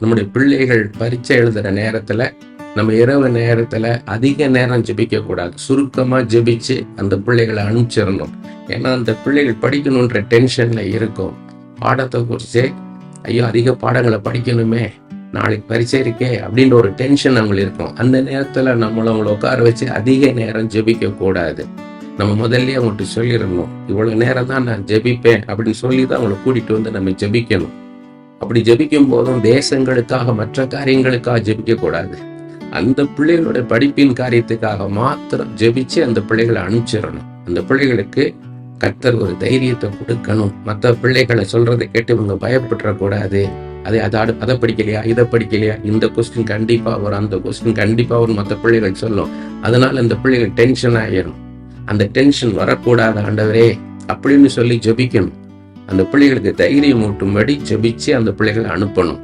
நம்முடைய பிள்ளைகள் பரீட்சை எழுதுற நேரத்துல நம்ம இரவு நேரத்துல அதிக நேரம் ஜெபிக்க கூடாது சுருக்கமா ஜெபிச்சு அந்த பிள்ளைகளை அனுப்பிச்சிடணும் ஏன்னா அந்த பிள்ளைகள் படிக்கணுன்ற டென்ஷன்ல இருக்கும். பாடத்தை குறித்து ஐயோ அதிக பாடங்களை படிக்கணுமே நாளைக்கு பரீட்சை இருக்கே அப்படின்ற ஒரு டென்ஷன் அவங்களுக்கு இருக்கும். அந்த நேரத்துல நம்மள அவங்கள உட்கார வச்சு அதிக நேரம் ஜெபிக்க கூடாது நம்ம முதல்ல அவங்கள்ட்ட சொல்லிடணும் இவ்வளவு நேரம் தான் நான் ஜெபிப்பேன் அப்படின்னு சொல்லி தான் அவங்கள கூட்டிட்டு வந்து நம்ம ஜெபிக்கணும். அப்படி ஜபிக்கும் போதும் தேசங்களுக்காக மற்ற காரியங்களுக்காக ஜபிக்க கூடாது. அந்த பிள்ளைகளோட படிப்பின் காரியத்துக்காக மாத்திரம் ஜெபிச்சு அந்த பிள்ளைகளை அனுப்பிச்சிடணும். அந்த பிள்ளைகளுக்கு கர்த்தர் ஒரு தைரியத்தை கொடுக்கணும். மற்ற பிள்ளைகளை சொல்றதை கேட்டு இவங்க பயப்பட்டுறக்கூடாது அதை அதை அதை படிக்கலையா இதை படிக்கலையா? இந்த கொஸ்டின் கண்டிப்பா வரும். அந்த கொஸ்டின் கண்டிப்பா வரும். மற்ற பிள்ளைகள் சொல்லும். அதனால அந்த பிள்ளைகள் டென்ஷன் ஆகிரும் அந்த டென்ஷன் வரக்கூடாது ஆண்டவரே. அப்படின்னு சொல்லி ஜெபிக்கணும். அந்த பிள்ளைகளுக்கு தைரியம் ஊட்டும்படி ஜெபிச்சு அந்த பிள்ளைகளை அனுப்பணும்.